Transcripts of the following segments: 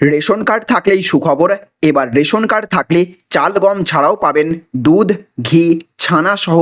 Ration card থাকলেই সুখবর। এবার রেশন কার্ড থাকলে চাল, গম ছাড়াও পাবেন দুধ, ঘি, ছানা সহ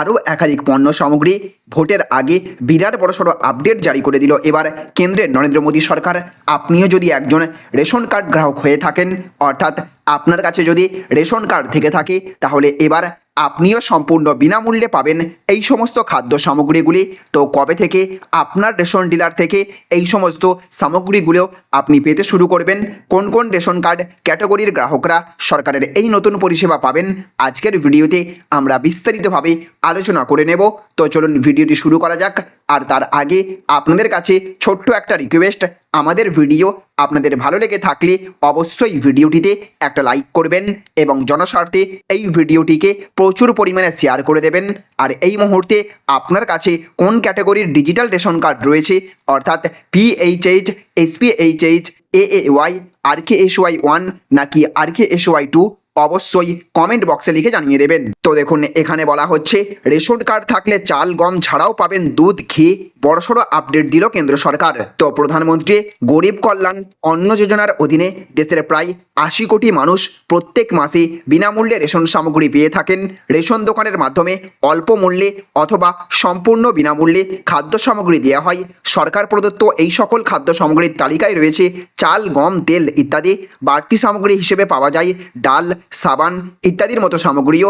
আরও একাধিক পণ্য সামগ্রী। ভোটের আগে বিরাট বড়সড় আপডেট জারি করে দিল এবার কেন্দ্রের নরেন্দ্র মোদী সরকার। আপনিও যদি একজন রেশন কার্ড গ্রাহক হয়ে থাকেন, অর্থাৎ আপনার কাছে যদি রেশন কার্ড থেকে থাকে, তাহলে এবার আপনিও সম্পূর্ণ বিনামূল্যে পাবেন এই সমস্ত খাদ্য সামগ্রীগুলি। তো কবে থেকে আপনার রেশন ডিলার থেকে এই সমস্ত সামগ্রীগুলো আপনি পেতে শুরু করবেন? কোন কোন রেশন কার্ড ক্যাটাগরির গ্রাহকরা সরকারের এই নতুন পরিষেবা পাবেন? আজকের ভিডিওতে আমরা বিস্তারিতভাবে আলোচনা করে নেব। তো চলুন ভিডিওটি শুরু করা যাক। আর তার আগে আপনাদের কাছে ছোট্ট একটা রিকোয়েস্ট আমাদের ভিডিও আপনাদের ভালো লেগে থাকলে অবশ্যই ভিডিওটিতে একটা লাইক করবেন এবং জনস্বার্থে এই ভিডিওটিকে প্রচুর পরিমাণে শেয়ার করে দেবেন। আর এই মুহূর্তে আপনার কাছে কোন ক্যাটাগরির ডিজিটাল রেশন কার্ড রয়েছে, অর্থাৎ PHH SPHH AAY R K S Y one নাকি R K S Y two অবশ্যই কমেন্ট বক্সে লিখে জানিয়ে দেবেন। তো দেখুন, এখানে বলা হচ্ছে, রেশন কার্ড থাকলে চাল, গম ছাড়াও পাবেন দুধ, ঘি, বড়সড় আপডেট দিল কেন্দ্র সরকার। তো প্রধানমন্ত্রী, গরিব কল্যাণ, অন্ন যোজনার অধীনে দেশের প্রায় আশি কোটি মানুষ প্রত্যেক মাসে বিনামূল্যে রেশন সামগ্রী পেয়ে থাকেন। রেশন দোকানের মাধ্যমে অল্প মূল্যে অথবা সম্পূর্ণ বিনামূল্যে খাদ্য সামগ্রী দেওয়া হয়। সরকার প্রদত্ত এই সকল খাদ্য সামগ্রীর তালিকায় রয়েছে চাল, গম, তেল ইত্যাদি। বাড়তি সামগ্রী হিসেবে পাওয়া যায়। ডাল, সাবান ইত্যাদির মতো সামগ্রীও।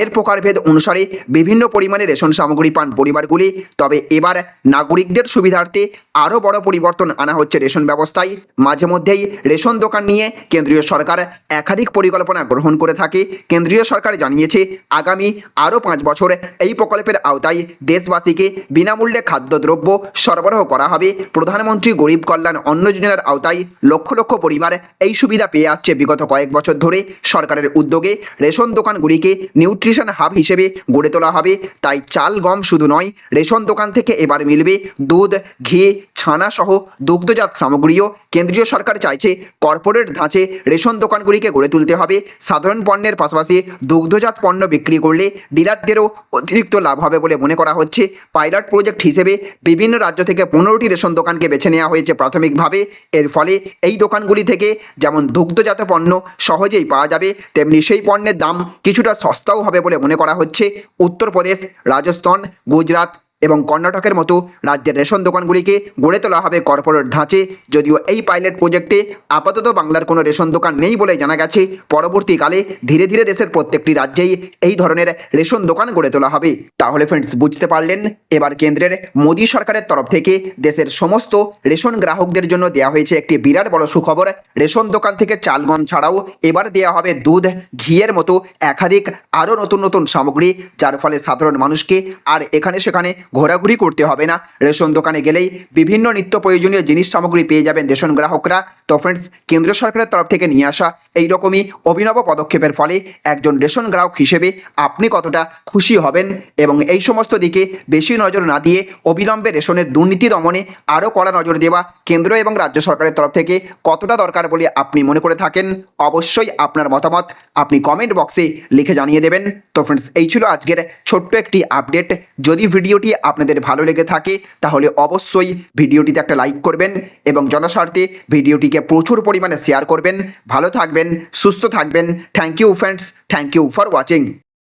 কার্ডের প্রকারভেদ অনুসারে বিভিন্ন পরিমাণে রেশন সামগ্রী পান পরিবারগুলি। তবে এবার নাগরিকদের সুবিধার্থে আরও বড় পরিবর্তন আনা হচ্ছে রেশন ব্যবস্থায়। মাঝে মধ্যেই রেশন দোকান নিয়ে কেন্দ্রীয় সরকার একাধিক পরিকল্পনা গ্রহণ করে থাকে। কেন্দ্রীয় সরকার জানিয়েছে, আগামী আরও পাঁচ বছর এই প্রকল্পের আওতায় দেশবাসীকে বিনামূল্যে খাদ্যদ্রব্য সরবরাহ করা হবে। প্রধানমন্ত্রী গরিব কল্যাণ অন্ন যোজনার আওতায় লক্ষ লক্ষ পরিবার এই সুবিধা পেয়ে আসছে। বিগত কয়েক বছর ধরে সরকারের উদ্যোগে রেশন দোকানগুলিকে নিউট্রিশন হাব হিসেবে গড়ে তোলা হবে। তাই চাল, গম শুধু নয়, রেশন দোকান থেকে এবার মিলবে দুধ, ঘি, ছানা সহ দুগ্ধজাত সামগ্রীও। কেন্দ্রীয় সরকার চাইছে কর্পোরেট ধাঁচে রেশন দোকানগুলিকে গড়ে তুলতে হবে। সাধারণ পণ্যের পাশাপাশি দুগ্ধজাত পণ্য বিক্রি করলে ডিলারদেরও অতিরিক্ত লাভ হবে বলে মনে করা হচ্ছে। পাইলট প্রজেক্ট হিসেবে বিভিন্ন রাজ্য থেকে পনেরোটি রেশন দোকানকে বেছে নেওয়া হয়েছে প্রাথমিকভাবে। এর ফলে এই দোকানগুলি থেকে যেমন দুগ্ধজাত পণ্য সহজেই পাওয়া যাবে, তেমনি সেই পণ্যের দাম কিছুটা সস্তাও হবে বলে মনে করা হচ্ছে। উত্তরপ্রদেশ রাজস্থান গুজরাট এবং কর্ণাটকের মতো রাজ্যের রেশন দোকানগুলিকে গড়ে তোলা হবে কর্পোরেট ধাঁচে। যদিও এই পাইলট প্রজেক্টে আপাতত বাংলার কোনো রেশন দোকান নেই বলে জানা গেছে, পরবর্তীকালে ধীরে ধীরে দেশের প্রত্যেকটি রাজ্যেই এই ধরনের রেশন দোকান গড়ে তোলা হবে। তাহলে ফ্রেন্ডস বুঝতে পারলেন? এবার কেন্দ্রের মোদী সরকারের তরফ থেকে দেশের সমস্ত রেশন গ্রাহকদের জন্য দেওয়া হয়েছে একটি বিরাট বড় সুখবর। রেশন দোকান থেকে চাল গম ছাড়াও এবার দেওয়া হবে দুধ, ঘিয়ের মতো একাধিক আরও নতুন নতুন সামগ্রী, যার ফলে সাধারণ মানুষকে আর এখানে সেখানে ঘোরাঘুরি করতে হবে না। রেশন দোকানে গেলেই বিভিন্ন নিত্য প্রয়োজনীয় জিনিস সামগ্রী পেয়ে যাবেন রেশন গ্রাহকরা। তো ফ্রেন্ডস কেন্দ্র সরকারের তরফ থেকে নিয়ে আসা এই রকমই অভিনব পদক্ষেপের ফলে একজন রেশন গ্রাহক হিসেবে আপনি কতটা খুশি হবেন এবং এই সমস্ত দিকে বেশি নজর না দিয়ে অবিলম্বে রেশনের দুর্নীতি দমনে আরও কড়া নজর দেওয়া কেন্দ্র এবং রাজ্য সরকারের তরফ থেকে কতটা দরকার বলে আপনি মনে করে থাকেন? অবশ্যই আপনার মতামত আপনি কমেন্ট বক্সে লিখে জানিয়ে দেবেন। তো ফ্রেন্ডস এই ছিল আজকের ছোট্ট একটি আপডেট যদি ভিডিওটি আপনাদের ভালো লেগে থাকে, তাহলে অবশ্যই ভিডিওটিতে একটা লাইক করবেন এবং জনস্বার্থে ভিডিওটিকে প্রচুর পরিমাণে শেয়ার করবেন। ভালো থাকবেন, সুস্থ থাকবেন। Thank you friends thank you for watching